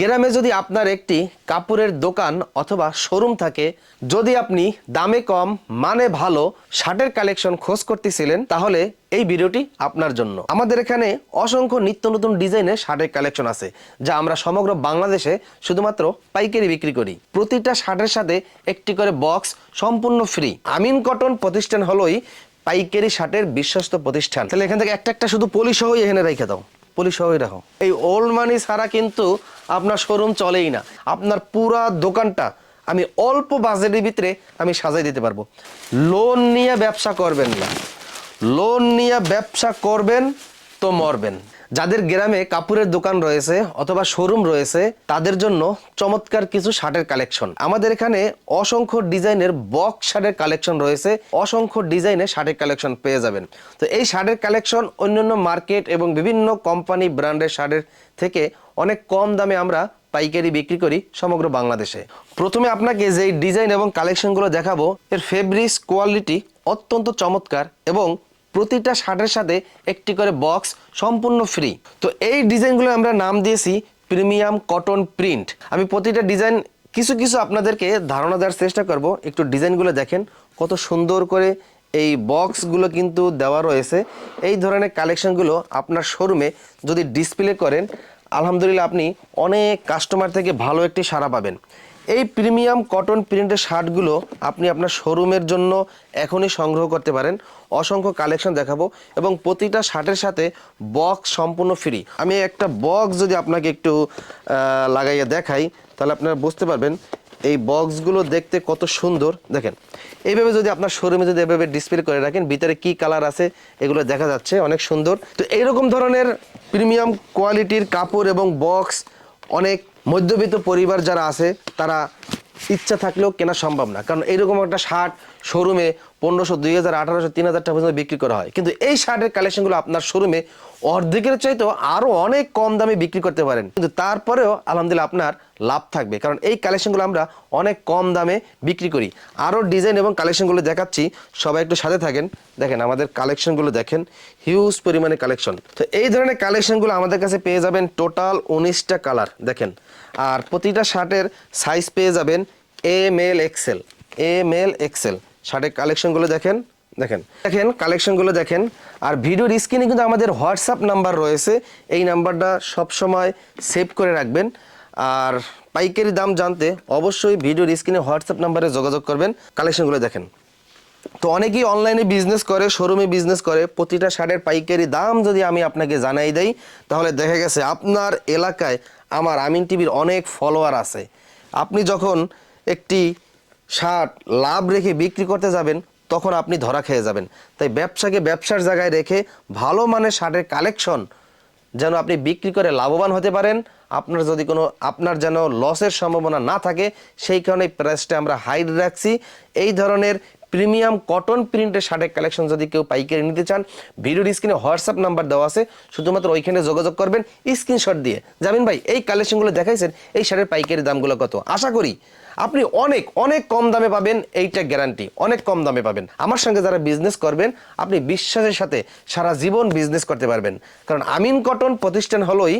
গ্রামে যদি আপনার একটি কাপড়ের দোকান অথবা শোরুম থাকে, যদি আপনি দামে কম মানে ভালো শার্টের কালেকশন খোঁজ করতেছিলেন, তাহলে এই ভিডিওটি আপনার জন্য। আমাদের এখানে অসংখ্য নিত্য নতুন ডিজাইনের শার্টের কালেকশন আছে, যা আমরা সমগ্র বাংলাদেশে শুধুমাত্র পাইকারি বিক্রি করি। প্রতিটা শার্টের সাথে একটি করে বক্স সম্পূর্ণ ফ্রি আমিন কটন প্রতিষ্ঠান হলোই পাইকারি শার্টের বিশ্বস্ত প্রতিষ্ঠান। তাহলে এখান থেকে একটা একটা শুধু পলি সহই এখানে রেখে দাও। পলি সহই রাখো। এই ওল্ড মানি ছাড়া কিন্তু আপনার শোরুম চলেই না। আপনার পুরা দোকানটা আমি অল্প বাজেটের ভিতরে আমি সাজাই দিতে পারব। লোন নিয়ে ব্যবসা করবেন না। লোন নিয়ে ব্যবসা করবেন তো মরবেন। যাদের গ্রামে কাপড়ের দোকান রয়েছে অথবা শোরুম রয়েছে, তাদের জন্য চমৎকার কিছু শার্টের কালেকশন। আমাদের এখানে অসংখ্য ডিজাইনের বক্স শার্টের কালেকশন রয়েছে, অসংখ্য ডিজাইনের শার্টের কালেকশন পেয়ে যাবেন। তো এই শার্টের কালেকশন অন্যান্য মার্কেট এবং বিভিন্ন কোম্পানি ব্র্যান্ডের শার্টের থেকে অনেক কম দামে আমরা পাইকারি বিক্রি করি সমগ্র বাংলাদেশে। প্রথমে আপনাকে যে ডিজাইন এবং কালেকশনগুলো দেখাবো, এর ফেব্রিক্স কোয়ালিটি অত্যন্ত চমৎকার এবং প্রতিটা শার্টের সাথে একটি করে বক্স সম্পূর্ণ ফ্রি তো এই ডিজাইনগুলো আমরা নাম দিয়েছি প্রিমিয়াম কটন প্রিন্ট আমি প্রতিটা ডিজাইন কিছু কিছু আপনাদেরকে ধারণা দেওয়ার চেষ্টা করব। একটু ডিজাইনগুলো দেখেন, কত সুন্দর করে এই বক্সগুলো কিন্তু দেওয়া রয়েছে। এই ধরনের কালেকশনগুলো আপনার শোরুমে যদি ডিসপ্লে করেন, আলহামদুলিল্লাহ আপনি অনেক কাস্টমার থেকে ভালো একটি সাড়া পাবেন। এই প্রিমিয়াম কটন প্রিন্টের শার্টগুলো আপনি আপনার শোরুমের জন্য এখনই সংগ্রহ করতে পারেন। অসংখ্য কালেকশন দেখাবো এবং প্রতিটা শার্টের সাথে বক্স সম্পূর্ণ ফ্রি। আমি একটা বক্স যদি আপনাকে একটু লাগাইয়া দেখাই, তাহলে আপনারা বুঝতে পারবেন এই বক্সগুলো দেখতে কত সুন্দর। দেখেন, এইভাবে যদি আপনার শোরুমে যদি এভাবে ডিসপ্লে করে রাখেন, ভিতরে কি কালার আছে এগুলো দেখা যাচ্ছে, অনেক সুন্দর। তো এইরকম ধরনের প্রিমিয়াম কোয়ালিটির কাপড় এবং বক্স অনেক মধ্যবিত্ত পরিবার যারা আছে, তারা ইচ্ছা থাকলেও কেনা সম্ভব না। কারণ এরকম একটা শার্ট শোরুমে পনেরোশো, দুই হাজার, আঠারোশো, তিন হাজার টাকা পর্যন্ত বিক্রি করা হয়। কিন্তু এই শার্টের কালেকশনগুলো আপনার শোরুমে অর্ধেকের চাইতেও আরও অনেক কম দামে বিক্রি করতে পারেন। কিন্তু তারপরেও আলহামদুলিল্লাহ আপনার লাভ থাকবে। কারণ এই কালেকশনগুলো আমরা অনেক কম দামে বিক্রি করি। আরও ডিজাইন এবং কালেকশনগুলো দেখাচ্ছি। সবাই একটু সাথে থাকেন। দেখেন, আমাদের কালেকশনগুলো দেখেন। হিউজ পরিমাণে কালেকশন তো এই ধরনের কালেকশনগুলো আমাদের কাছে পেয়ে যাবেন টোটাল উনিশটা কালার দেখেন। আর প্রতিটা শার্টের সাইজ পেয়ে যাবেন M L XL M L XL শার্টের কালেকশনগুলো দেখেন দেখেন। দেখেন কালেকশনগুলো দেখেন। আর ভিডিওর স্ক্রিনে কিন্তু আমাদের হোয়াটসঅ্যাপ নাম্বার রয়েছে। এই নাম্বারটা সবসময় সেভ করে রাখবেন। আর পাইকারি দাম জানতে অবশ্যই ভিডিওর স্ক্রিনে হোয়াটসঅ্যাপ নাম্বারে যোগাযোগ করবেন, কালেকশনগুলো দেখেন। তো অনেকেই অনলাইনে বিজনেস করে শোরুমে বিজনেস করে, প্রতিটা শার্টের পাইকারি দাম যদি আমি আপনাকে জানাই দেই, তাহলে দেখা গেছে আপনার এলাকায় আমার আমিন টিভির অনেক ফলোয়ার আছে। আপনি যখন একটি শার্ট লাভ রেখে বিক্রি করতে যাবেন, তখন আপনি ধরা খেয়ে যাবেন। তাই ব্যবসাকে ব্যবসার জায়গায় রেখে ভালো মানের শার্টের কালেকশন যেন আপনি বিক্রি করে লাভবান হতে পারেন। আপনার যদি কোনো, আপনার যেন লসের সম্ভাবনা না থাকে, সেই কারণে প্রাইসটা আমরা হাই রাখছি। এই ধরনের প্রিমিয়াম কটন প্রিন্টের শার্টের কালেকশন যদি কেউ পাইকারি নিতে চান, ভিডিওর স্ক্রিনে হোয়াটসঅ্যাপ নাম্বার দেওয়া আছে। শুধুমাত্র ওইখানে যোগাযোগ করবেন স্ক্রিনশট দিয়ে। জামিন ভাই, এই কালেকশনগুলো দেখাইছেন, এই শার্টের পাইকারি দামগুলো কত? আশা করি আপনি অনেক অনেক কম দামে পাবেন, এইটা গ্যারান্টি অনেক কম দামে পাবেন। আমার সঙ্গে যারা বিজনেস করবেন, আপনি বিশ্বাসের সাথে সারা জীবন বিজনেস করতে পারবেন। কারণ আমিন কটন প্রতিষ্ঠান হলোই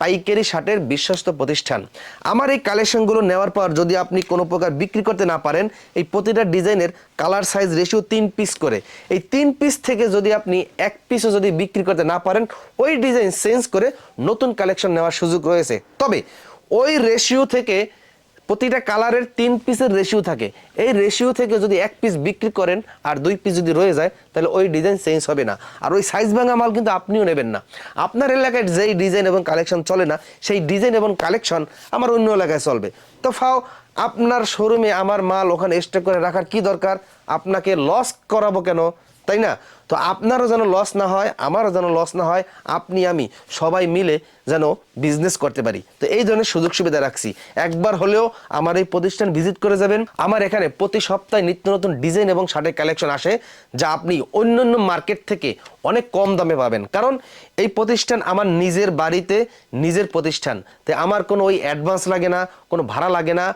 পাইকারি শার্টের বিশ্বস্ত প্রতিষ্ঠান। আমার এই কালেকশনগুলো নেওয়ার পর যদি আপনি কোনো প্রকার বিক্রি করতে না পারেন, এই প্রতিটা ডিজাইনের কালার সাইজ রেশিও তিন পিস করে। এই তিন পিস থেকে যদি আপনি এক পিসও যদি বিক্রি করতে না পারেন, ওই ডিজাইন চেঞ্জ করে নতুন কালেকশন নেওয়ার সুযোগ রয়েছে। তবে ওই রেশিও থেকে প্রতিটা কালারের তিন পিসের রেশিও থাকে। এই রেশিও থেকে যদি এক পিস বিক্রি করেন আর দুই পিস যদি রয়ে যায়, তাহলে ওই ডিজাইন চেঞ্জ হবে না। আর ওই সাইজ ভাঙা মাল কিন্তু আপনিও নেবেন না। আপনার এলাকায় যেই ডিজাইন এবং কালেকশন চলে না, সেই ডিজাইন এবং কালেকশন আমার অন্য এলাকায় চলবে। তো ফাও, আপনার শোরুমে আমার মাল ওখানে স্টক করে রাখার কি দরকার? আপনাকে লস করাবো কেন? তাই না? তো আপনারও যেন লস না হয়, আমারও যেন লস না হয়, আপনি, আমি সবাই মিলে যেন বিজনেস করতে পারি। তো এই ধরনের সুযোগ সুবিধা রাখছি। একবার হলেও আমার এই প্রতিষ্ঠান ভিজিট করে যাবেন। আমার এখানে প্রতি সপ্তাহে নিত্য নতুন ডিজাইন এবং শার্টের কালেকশন আসে, যা আপনি অন্যান্য মার্কেট থেকে অনেক কম দামে পাবেন। কারণ এই প্রতিষ্ঠান আমার নিজের বাড়িতে, নিজের প্রতিষ্ঠান। তাই আমার কোনো ওই অ্যাডভান্স লাগে না, কোনো ভাড়া লাগে না।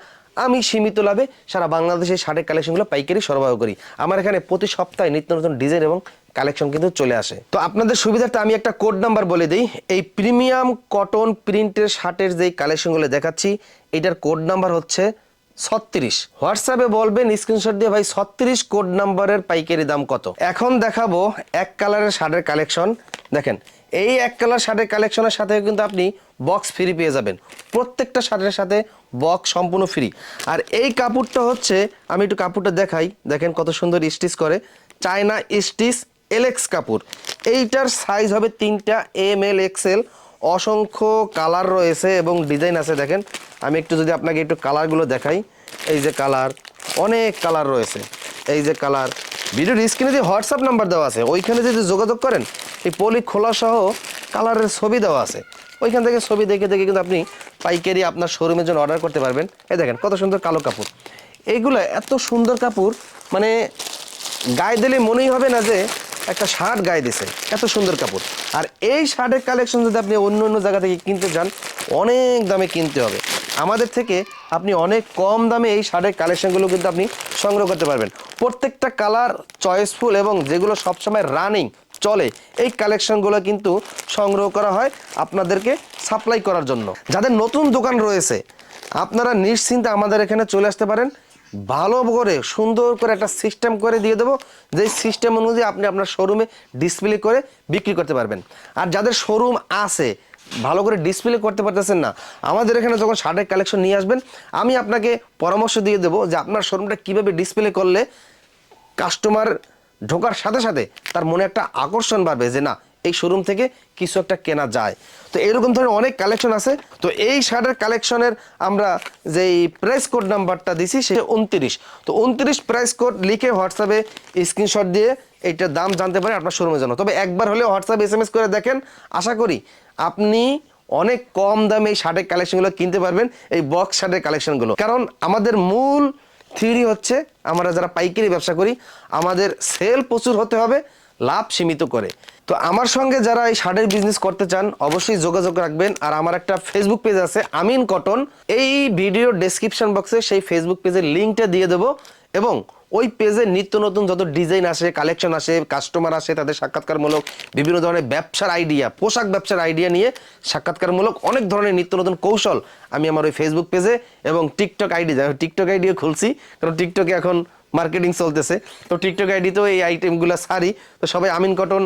আমি সীমিত লাভে সারা বাংলাদেশে শার্টের কালেকশনগুলো পাইকারি সরবরাহ করি। আমার এখানে প্রতি সপ্তাহে নিত্য নতুন ডিজাইন এবং কালেকশন কিন্তু চলে আসে। তো আপনাদের সুবিধার্থে আমি একটা কোড নাম্বার বলে দিই। এই প্রিমিয়াম কটন প্রিন্টের শার্টের যেই কালেকশনগুলো দেখাচ্ছি, এটার কোড নাম্বার হচ্ছে ছত্রিশ। হোয়াটসঅ্যাপে বলবেন স্ক্রিনশট দিয়ে, ভাই, ছত্রিশ কোড নাম্বারের পাইকারি দাম কত? এখন দেখাবো এক কালারের শার্টের কালেকশন দেখেন এই এক কালার শার্টের কালেকশনের সাথে কিন্তু আপনি বক্স ফ্রি পেয়ে যাবেন। প্রত্যেকটা শার্টের সাথে বক্স সম্পূর্ণ ফ্রি আর এই কাপড়টা হচ্ছে, আমি একটু কাপড়টা দেখাই। দেখেন কত সুন্দর স্টিচ করে। চায়না স্টিচ এলেক্স কাপড়। এইটার সাইজ হবে তিনটা এম এল এক্সেল অসংখ্য কালার রয়েছে এবং ডিজাইন আছে, দেখেন। আমি একটু যদি আপনাকে একটু কালারগুলো দেখাই। এই যে কালার অনেক কালার রয়েছে। এই যে কালার ভিডিওর স্ক্রিনে যে হোয়াটসঅ্যাপ নাম্বার দেওয়া আছে, ওইখানে যদি যোগাযোগ করেন, এই পলি খোলা সহ কালারের ছবি দেওয়া আছে, ওইখান থেকে ছবি দেখে দেখে কিন্তু আপনি পাইকারি আপনার শোরুমের জন্য অর্ডার করতে পারবেন। এই দেখেন, কত সুন্দর কালো কাপড়। এইগুলো এত সুন্দর কাপড় মানে গায়ে দিলে মনেই হবে না যে একটা শার্ট গায়ে দিছে। এত সুন্দর কাপড়। আর এই শার্টের কালেকশন যদি আপনি অন্য অন্য জায়গা থেকে কিনতে চান অনেক দামে কিনতে হবে। আমাদের থেকে আপনি অনেক কম দামে এই শার্টের কালেকশনগুলো কিন্তু আপনি সংগ্রহ করতে পারবেন। প্রত্যেকটা কালার চয়েসফুল এবং যেগুলো সবসময় রানিং চলে, এই কালেকশনগুলো কিন্তু সংগ্রহ করা হয় আপনাদেরকে সাপ্লাই করার জন্য। যাদের নতুন দোকান রয়েছে, আপনারা নিশ্চিন্তে আমাদের এখানে চলে আসতে পারেন। ভালো করে, সুন্দর করে একটা সিস্টেম করে দিয়ে দেবো। যেই সিস্টেম অনুযায়ী আপনি আপনার শোরুমে ডিসপ্লে করে বিক্রি করতে পারবেন। আর যাদের শোরুম আছে, ভালো করে ডিসপ্লে করতে পারতেছেন না, আমাদের এখানে যখন শার্টের কালেকশন নিয়ে আসবেন, আমি আপনাকে পরামর্শ দিয়ে দেবো যে আপনার শোরুমটা কীভাবে ডিসপ্লে করলে কাস্টমার ঢোকার সাথে সাথে তার মনে একটা আকর্ষণ বাড়বে যে না এই শোরুম থেকে কিছু একটা কেনা যায়। তো এরকম ধরনের অনেক কালেকশন আছে। তো এই শার্টের কালেকশনের আমরা যেই প্রাইস কোড নাম্বারটা দিছি, সেটা উনত্রিশ। তো উনত্রিশ প্রাইস কোড লিখে হোয়াটসঅ্যাপে স্ক্রিনশট দিয়ে এইটার দাম জানতে পারেন আপনার শোরুমের জন্য। তবে একবার হলে হোয়াটসঅ্যাপ এস এম এস করে দেখেন। আশা করি আপনি অনেক কম দামে এই শার্টের কালেকশনগুলো কিনতে পারবেন, এই বক্স শার্টের কালেকশনগুলো কারণ আমাদের মূল থিওরি হচ্ছে, আমরা যারা পাইকারি ব্যবসা করি, আমাদের সেল প্রচুর হতে হবে, লাভ সীমিত করে। তো আমার সঙ্গে যারা এই শার্টের বিজনেস করতে চান, অবশ্যই যোগাযোগ রাখবেন। আর আমার একটা ফেসবুক পেজ আছে, আমিন কটন। এই ভিডিও ডেসক্রিপশন বক্সে সেই ফেসবুক পেজের লিঙ্কটা দিয়ে দেবো এবং ওই পেজে নিত্য নতুন যত ডিজাইন আসে কালেকশন আসে কাস্টমার আসে, তাদের সাক্ষাৎকারমূলক বিভিন্ন ধরনের ব্যবসার আইডিয়া পোশাক ব্যবসার আইডিয়া নিয়ে সাক্ষাৎকারমূলক অনেক ধরনের নিত্য নতুন কৌশল আমি আমার ওই ফেসবুক পেজে এবং টিকটক আইডি টিকটক আইডিও খুলছি, কারণ টিকটকে এখন মার্কেটিং চলতেছে। তো টিকটক আইডিতেও এই আইটেমগুলো সারি তো সবাই Amin cotton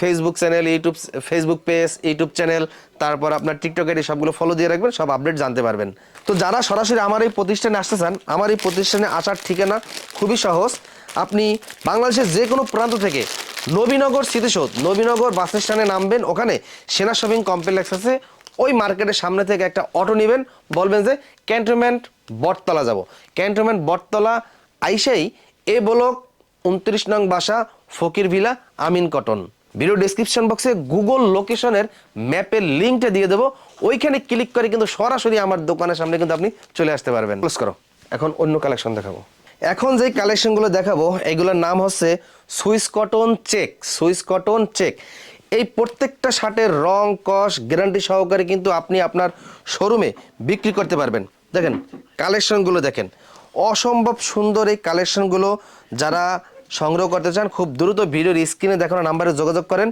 Facebook channel YouTube Facebook page YouTube channel তারপর আপনার টিকটক আইডি সবগুলো ফলো দিয়ে রাখবেন, সব আপডেট জানতে পারবেন। তো যারা সরাসরি আমার এই প্রতিষ্ঠানে আসতে চান, আমার এই প্রতিষ্ঠানে আসার ঠিকানা খুবই সহজ। আপনি বাংলাদেশের যে কোনো প্রান্ত থেকে নবীনগর স্মৃতিসৌধ, নবীনগর বাস স্ট্যান্ডে নামবেন, ওখানে সেনা শপিং কমপ্লেক্স আছে। ওই মার্কেটের সামনে থেকে একটা অটো নেবেন, বলবেন যে ক্যান্টনমেন্ট বটতলা যাব। ক্যান্টনমেন্ট বটতলা আইসেই এ ব্লক উনত্রিশ নং বাসা, Fakir villa, Amin cotton. Video description বক্সে গুগল লোকেশনের ম্যাপের লিঙ্কটা দিয়ে দেবো। ওইখানে ক্লিক করে কিন্তু সরাসরি আমার দোকানের সামনে কিন্তু আপনি চলে আসতে পারবেন। ক্লোজ করো। এখন অন্য কালেকশন দেখাবো। এখন যে কালেকশনগুলো দেখাবো, এগুলোর নাম হচ্ছে Swiss cotton check, Swiss cotton check. এই প্রত্যেকটা শার্টের রং, কস গ্যারান্টি সহকারে কিন্তু আপনি আপনার শোরুমে বিক্রি করতে পারবেন। দেখেন কালেকশনগুলো দেখেন। অসম্ভব সুন্দর এই কালেকশনগুলো যারা সংগ্রহ করতে চান, খুব দ্রুত ভিডিওর স্ক্রিনে দেখানো নাম্বারে যোগাযোগ করেন।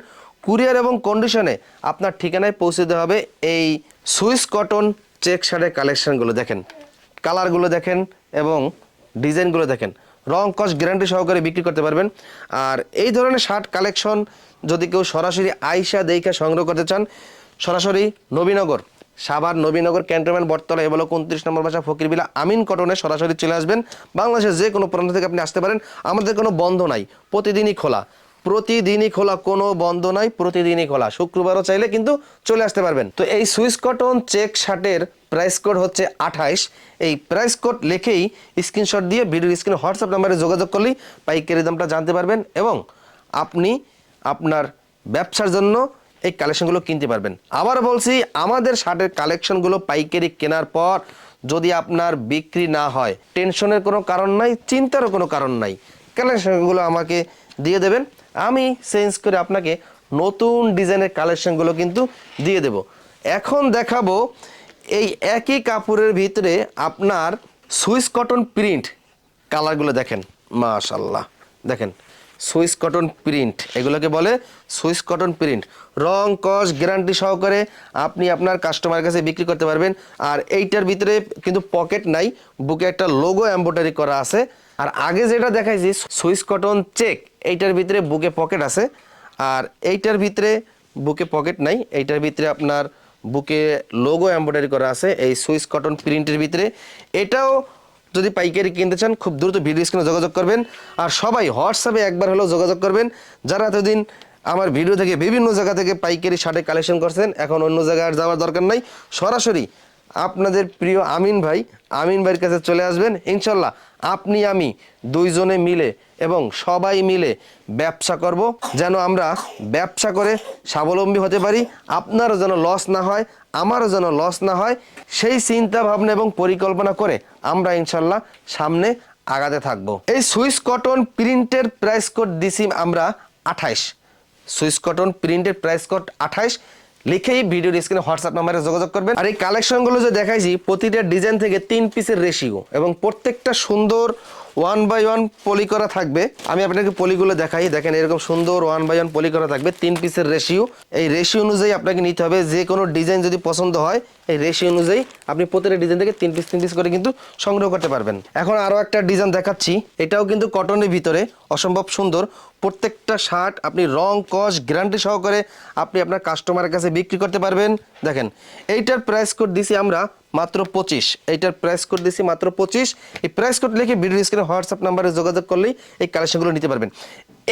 কুরিয়ার এবং কন্ডিশনে আপনার ঠিকানায় পৌঁছে দেওয়া হবে এই সুইস কটন চেক শার্টের কালেকশানগুলো দেখেন। কালারগুলো দেখেন এবং ডিজাইনগুলো দেখেন। রং কস গ্যারান্টি সহকারে বিক্রি করতে পারবেন। আর এই ধরনের শার্ট কালেকশন যদি কেউ সরাসরি আইসা দেখে সংগ্রহ করতে চান, সরাসরি Nabinagar Savar Nabinagar cantonment Bottola A block উনত্রিশ নম্বর বাসা ফকিরবিলা আমিন কটনে সরাসরি চলে আসবেন। বাংলাদেশের যে কোনো প্রান্ত থেকে আপনি আসতে পারেন। আমাদের কোনো বন্ধ নাই। প্রতিদিনই খোলা। প্রতিদিনই খোলা, কোনো বন্ধ নাই, প্রতিদিনই খোলা। শুক্রবারও চাইলে কিন্তু চলে আসতে পারবেন। তো এই সুইস কটন চেক শার্টের প্রাইস কোড হচ্ছে আঠাইশ। এই প্রাইস কোড লিখেই স্ক্রিনশট দিয়ে ভিডিওর স্ক্রিনে হোয়াটসঅ্যাপ নাম্বারে যোগাযোগ করলেই পাইকারি দামটা জানতে পারবেন এবং আপনি আপনার ব্যবসার জন্য এই কালেকশনগুলো কিনতে পারবেন। আবার বলছি, আমাদের শার্টের কালেকশনগুলো পাইকারি কেনার পর যদি আপনার বিক্রি না হয়, টেনশনের কোনো কারণ নাই, চিন্তারও কোনো কারণ নাই কালেকশনগুলো আমাকে দিয়ে দেবেন। আমি চেঞ্জ করে আপনাকে নতুন ডিজাইনের কালেকশনগুলো কিন্তু দিয়ে দেব। এখন দেখাবো, এই একই কাপড়ের ভিতরে আপনার সুইস কটন প্রিন্ট কালারগুলো দেখেন। মাশাল্লাহ দেখেন। সুইস কটন প্রিন্ট, এগুলোকে বলে সুইস কটন প্রিন্ট। রং, কস, গ্যারান্টি সহকারে আপনি আপনার কাস্টমারের কাছে বিক্রি করতে পারবেন। আর এইটার ভিতরে কিন্তু পকেট নাই, বুকে একটা লোগো এম্ব্রয়ডারি করা আছে। আর আগে যেটা দেখাইছি, সুইস কটন চেক, এইটার ভিতরে বুকে পকেট আছে। আর এইটার ভিতরে বুকে পকেট নাই, এইটার ভিতরে আপনার বুকে লোগো এম্ব্রয়ডারি করা আছে, এই সুইস কটন প্রিন্টের ভিতরে। এটাও যদি পাইকারি কিনতে চান, খুব দ্রুত ভিডিও স্ক্রিনে যোগাযোগ করবেন। আর সবাই হোয়াটসঅ্যাপে একবার হলেও যোগাযোগ করবেন। যারা এতদিন আমার ভিডিও থেকে বিভিন্ন জায়গা থেকে পাইকারি শার্টে কালেকশন করছেন, এখন অন্য জায়গায় আর যাওয়ার দরকার নাই। সরাসরি আপনাদের প্রিয় আমিন ভাই, আমিন ভাইয়ের কাছে চলে আসবেন। ইনশাল্লাহ আপনি, আমি দুইজনে মিলে এবং সবাই মিলে ব্যবসা করব যেন আমরা ব্যবসা করে স্বাবলম্বী হতে পারি। আপনারও যেন লস না হয়, আমারও যেন লস না হয়, সেই চিন্তা ভাবনা এবং পরিকল্পনা করে আমরা ইনশাল্লাহ সামনে আগাতে থাকব। এই সুইস কটন প্রিন্টের প্রাইস কোড দিছি আমরা আঠাইশ। সুইস কটন প্রিন্টের প্রাইস কোড আঠাইশ। লিখেই ভিডিওর স্ক্রিনে হোয়াটসঅ্যাপ নাম্বারে যোগাযোগ করবেন। আর এই কালেকশনগুলো যে দেখাইছি, প্রতিটা ডিজাইন থেকে তিন পিসের রেশিও এবং প্রত্যেকটা সুন্দর ওয়ান বাই ওয়ান পলি করা থাকবে। আমি আপনাকে পলিগুলো দেখাই। দেখেন এরকম সুন্দর ওয়ান বাই ওয়ান পলি করা থাকবে। তিন পিসের রেশিও এই রেশিও অনুযায়ী আপনাকে নিতে হবে। যে কোনো ডিজাইন যদি পছন্দ হয়, এই রেশিও অনুযায়ী আপনি প্রতিটা ডিজাইন থেকে তিন পিস তিন পিস করে কিন্তু সংগ্রহ করতে পারবেন। এখন আরও একটা ডিজাইন দেখাচ্ছি। এটাও কিন্তু কটনের ভিতরে। অসম্ভব সুন্দর। প্রত্যেকটা শার্ট আপনি রং কস গ্যারান্টি সহকারে আপনি আপনার কাস্টমারের কাছে বিক্রি করতে পারবেন। দেখেন, এইটার প্রাইস কোড দিছি আমরা মাত্র পঁচিশ। এইটার প্রাইস কোড দিছি মাত্র পঁচিশ। এই প্রাইস কোড লিখে ভিডিও স্ক্রিনে হোয়াটসঅ্যাপ নাম্বারে যোগাযোগ করলেই এই কালেকশনগুলো নিতে পারবেন।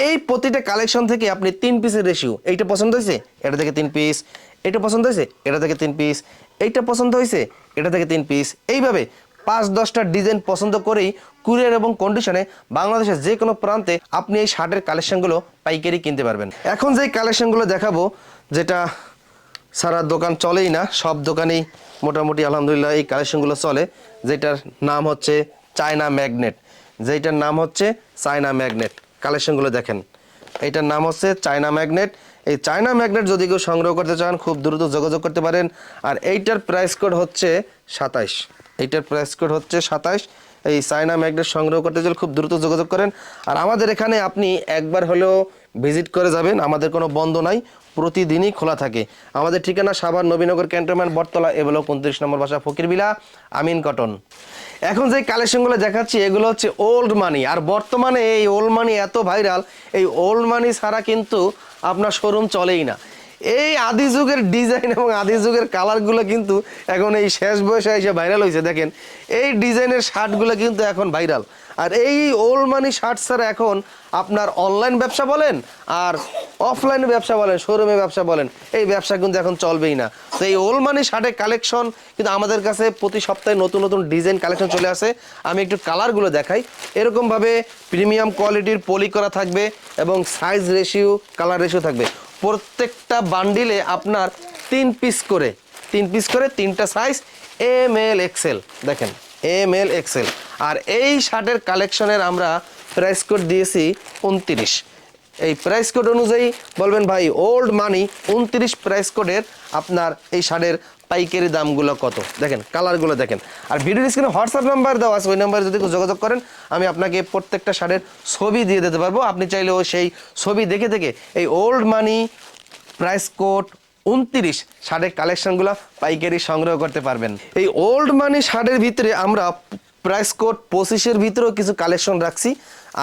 এই প্রতিটা কালেকশন থেকে আপনি তিন পিসের রেশিও এইটা পছন্দ হয়েছে? এটা থেকে তিন পিস এটা পছন্দ হয়েছে? এটা থেকে তিন পিস এইটা পছন্দ হয়েছে? এটা থেকে তিন পিস এইভাবে পাঁচ দশটা ডিজাইন পছন্দ করেই কুরিয়ার এবং কন্ডিশনে বাংলাদেশের যে কোনো প্রান্তে আপনি এই শার্টের কালেকশনগুলো পাইকারি কিনতে পারবেন। এখন যে কালেকশনগুলো দেখাবো, যেটা সারা দোকান চলেই না, সব দোকানেই মোটামুটি আলহামদুলিল্লাহ এই কালেকশনগুলো চলে। যেটার নাম হচ্ছে চায়না ম্যাগনেট। যেটার নাম হচ্ছে চায়না ম্যাগনেট। কালেকশনগুলো দেখেন। এইটার নাম হচ্ছে চায়না ম্যাগনেট। এই চায়না ম্যাগনেট যদি কেউ সংগ্রহ করতে চান, খুব দ্রুত যোগাযোগ করতে পারেন। আর এইটার প্রাইস কোড হচ্ছে সাতাইশ। এইটার প্রাইস কোড হচ্ছে সাতাইশ। এই চায়না ম্যাগনেট সংগ্রহ করতে চাইলে খুব দ্রুত যোগাযোগ করেন। আর আমাদের এখানে আপনি একবার হলেও ভিজিট করে যাবেন। আমাদের কোনো বন্ধ নাই। প্রতিদিনই খোলা থাকে। আমাদের ঠিকানা সাভার নবীনগর ক্যান্টনমেন্ট, বটতলা এগুলো উনত্রিশ নম্বর বাসা, ফকিরবিলা, আমিন কটন। এখন যে কালেকশনগুলো দেখাচ্ছি, এগুলো হচ্ছে ওল্ড মানি আর বর্তমানে এই ওল্ড মানি এত ভাইরাল এই ওল্ড মানি ছাড়া কিন্তু আপনার শোরুম চলেই না। এই আদি যুগের ডিজাইন এবং আদি যুগের কালারগুলো কিন্তু এখন এই শেষ বয়সে এসে ভাইরাল হয়েছে, দেখেন। এই ডিজাইনের শার্টগুলো কিন্তু এখন ভাইরাল আর এই ওল্ড মানি শার্ট ছাড়া এখন আপনার অনলাইন ব্যবসা বলেন আর অফলাইন ব্যবসা বলেন শোরুমে ব্যবসা বলেন, এই ব্যবসা কিন্তু এখন চলবেই না। তো এই ওল্ড মানি শার্টের কালেকশন কিন্তু আমাদের কাছে প্রতি সপ্তাহে নতুন নতুন ডিজাইন কালেকশন চলে আসে। আমি একটু কালারগুলো দেখাই। এরকমভাবে প্রিমিয়াম কোয়ালিটির পলি করা থাকবে এবং সাইজ রেশিও কালার রেশিও থাকবে। প্রত্যেকটা বান্ডিলে আপনার তিন পিস করে, তিন পিস করে তিনটা সাইজ এম এল এক্সেল দেখেন। এম এল এক্সেল আর এই শার্টের কালেকশনের আমরা প্রাইস কোড দিয়েছি উনত্রিশ। এই প্রাইস কোড অনুযায়ী বলবেন ভাই ওল্ড মানি উনত্রিশ প্রাইস কোডের আপনার এই শার্টের পাইকারি দামগুলো কত? দেখেন কালারগুলো দেখেন। আর ভিডিও স্ক্রিনে হোয়াটসঅ্যাপ নাম্বার দেওয়া আছে, ওই নাম্বারে যদি যোগাযোগ করেন, আমি আপনাকে প্রত্যেকটা শার্টের ছবি দিয়ে দিতে পারব। আপনি চাইলেও সেই ছবি দেখে দেখে এই ওল্ড মানি প্রাইস কোড উনত্রিশ শার্টের কালেকশনগুলো পাইকারি সংগ্রহ করতে পারবেন। এই ওল্ড মানি শার্টের ভিতরে আমরা প্রাইস কোড পঁচিশের ভিতরেও কিছু কালেকশন রাখছি।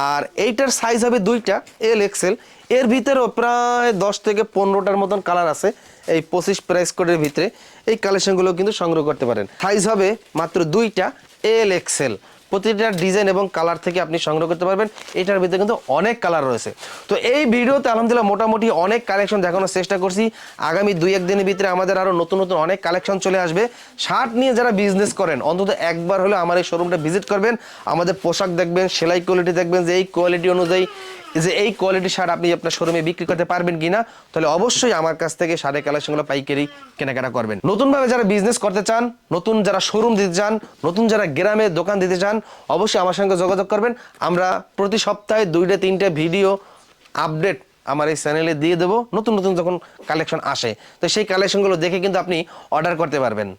আর এইটার সাইজ হবে দুইটা এল এক্সেল এর ভিতরেও প্রায় দশ থেকে পনেরোটার মতন কালার আছে এই পঁচিশ প্রাইস কোডের ভিতরে। এই কালেকশনগুলো কিন্তু সংগ্রহ করতে পারেন। সাইজ হবে মাত্র দুইটা এল এক্সেল প্রতিটা ডিজাইন এবং কালার থেকে আপনি সংগ্রহ করতে পারবেন। এটার ভিতরে কিন্তু অনেক কালার রয়েছে। তো এই ভিডিওতে আলহামদুলিল্লাহ মোটামুটি অনেক কালেকশন দেখানোর চেষ্টা করছি। আগামী দুই, এক দিনের ভিতরে আমাদের আরও নতুন নতুন অনেক কালেকশন চলে আসবে। শার্ট নিয়ে যারা বিজনেস করেন, অন্তত একবার হলে আমার এই শোরুমটা ভিজিট করবেন। আমাদের পোশাক দেখবেন, সেলাই কোয়ালিটি দেখবেন যে এই কোয়ালিটি অনুযায়ী যে এই কোয়ালিটি সার আপনি আপনার শোরুমে বিক্রি করতে পারবেন কিনা, তাহলে অবশ্যই আমার কাছ থেকে শার্টের কালেকশনগুলো পাইকারি কেনাকাটা করবেন। নতুনভাবে যারা বিজনেস করতে চান, নতুন যারা শোরুম দিতে চান, নতুন যারা গ্রামে দোকান দিতে চান, অবশ্যই আমার সঙ্গে যোগাযোগ করবেন। আমরা প্রতি সপ্তাহে দুইটা, তিনটে ভিডিও আপডেট আমার এই চ্যানেলে দিয়ে দেবো। নতুন নতুন যখন কালেকশন আসে, তো সেই কালেকশনগুলো দেখে কিন্তু আপনি অর্ডার করতে পারবেন।